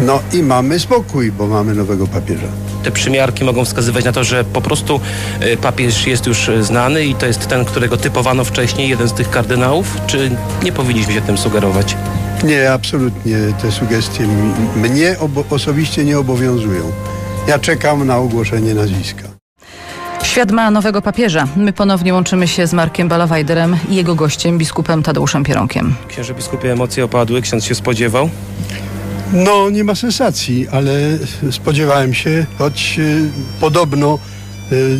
No i mamy spokój, bo mamy nowego papieża. Te przymiarki mogą wskazywać na to, że po prostu y, papież jest już y, znany i to jest ten, którego typowano wcześniej, jeden z tych kardynałów? Czy nie powinniśmy się tym sugerować? Nie, absolutnie te sugestie mnie obo- osobiście nie obowiązują. Ja czekam na ogłoszenie nazwiska. Świat ma nowego papieża. My ponownie łączymy się z Markiem Balawajderem i jego gościem, biskupem Tadeuszem Pieronkiem. Księże biskupie, emocje opadły, ksiądz się spodziewał? No, nie ma sensacji, ale spodziewałem się, choć y, podobno y,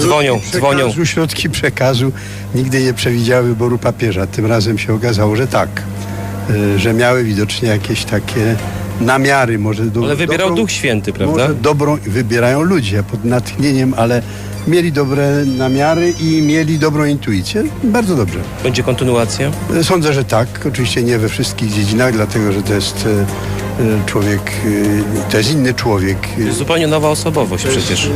Dzwonią, przekazu, dzwonią. Środki przekazu nigdy nie przewidziały wyboru papieża. Tym razem się okazało, że tak. Y, że miały widocznie jakieś takie namiary, może do, Ale wybierał Duch Święty, prawda? Może dobrą, wybierają ludzie pod natchnieniem, ale mieli dobre namiary i mieli dobrą intuicję. Bardzo dobrze. Będzie kontynuacja? Sądzę, że tak. Oczywiście nie we wszystkich dziedzinach, dlatego że to jest e, e, człowiek, e, to jest inny człowiek. To jest zupełnie nowa osobowość przecież. E,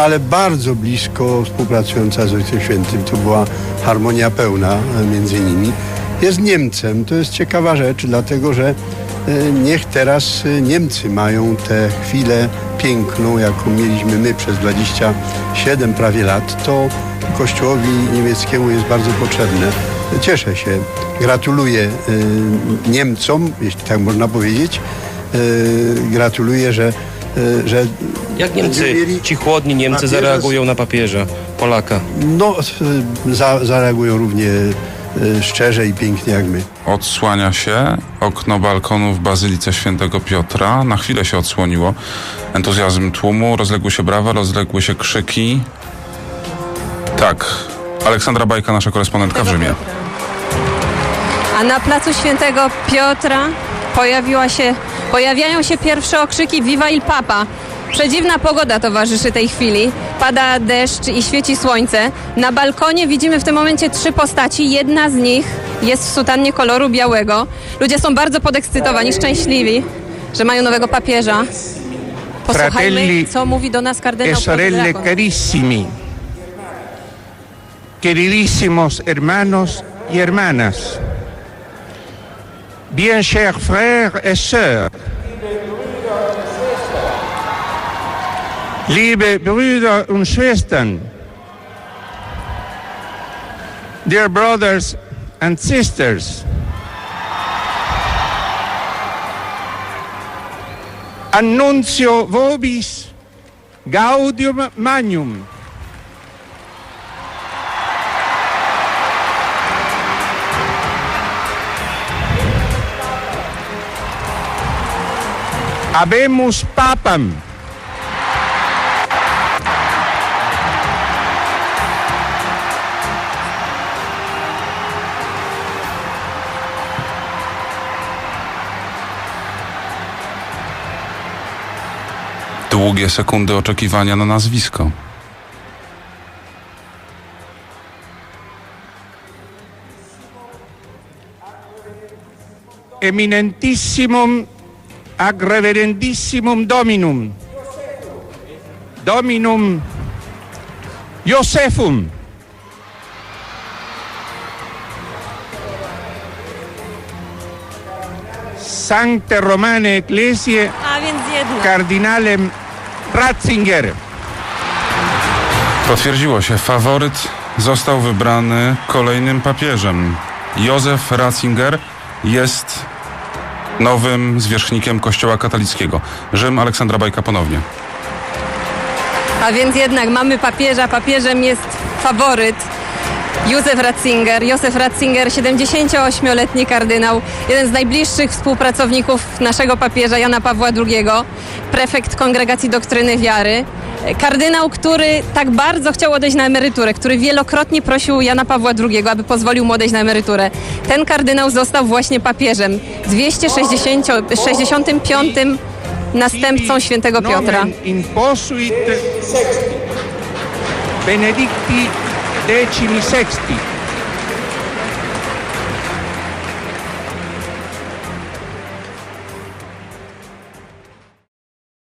Ale bardzo blisko współpracująca z Ojcem Świętym. To była harmonia pełna e, między nimi. Jest Niemcem. To jest ciekawa rzecz, dlatego że e, niech teraz e, Niemcy mają tę chwilę piękną, jaką mieliśmy my przez 27 prawie lat. To Kościołowi niemieckiemu jest bardzo potrzebne. Cieszę się. Gratuluję y, Niemcom, jeśli tak można powiedzieć. Gratuluję, że, że Jak Niemcy, mieli ci chłodni Niemcy papieża zareagują na papieża, Polaka? No, za, zareagują równie szczerze i pięknie jak my. Odsłania się okno balkonu w Bazylice Świętego Piotra. Na chwilę się odsłoniło. Entuzjazm tłumu, rozległy się brawa, rozległy się krzyki. Tak, Aleksandra Bajka, nasza korespondentka w Rzymie. A na placu Świętego Piotra pojawiła się, pojawiają się pierwsze okrzyki Viva il Papa. Przedziwna pogoda towarzyszy tej chwili. Pada deszcz i świeci słońce. Na balkonie widzimy w tym momencie trzy postaci. Jedna z nich jest w sutannie koloru białego. Ludzie są bardzo podekscytowani, szczęśliwi, że mają nowego papieża. Posłuchajmy, co mówi do nas kardynał sorelle carissimi, queridísimos hermanos y hermanas, bien chers frères et sœurs, liebe Brüder und Schwestern, dear brothers and sisters, annuncio vobis gaudium magnum. Habemus papam. Długie sekundy oczekiwania na nazwisko. eminentissimum ac reverendissimum dominum dominum Josephum Sancte Romane Ecclesiae A więc jedna. Cardinalem Ratzinger Potwierdziło się, faworyt został wybrany kolejnym papieżem. Józef Ratzinger jest nowym zwierzchnikiem Kościoła katolickiego. Rzym, Aleksandra Bajka ponownie. A więc jednak mamy papieża, papieżem jest faworyt. Józef Ratzinger. Józef Ratzinger, 78-letni kardynał, jeden z najbliższych współpracowników naszego papieża Jana Pawła II, prefekt Kongregacji Doktryny Wiary. Kardynał, który tak bardzo chciał odejść na emeryturę, który wielokrotnie prosił Jana Pawła II, aby pozwolił mu odejść na emeryturę. Ten kardynał został właśnie papieżem, 265 następcą świętego Piotra. Benedicti decimi sesti.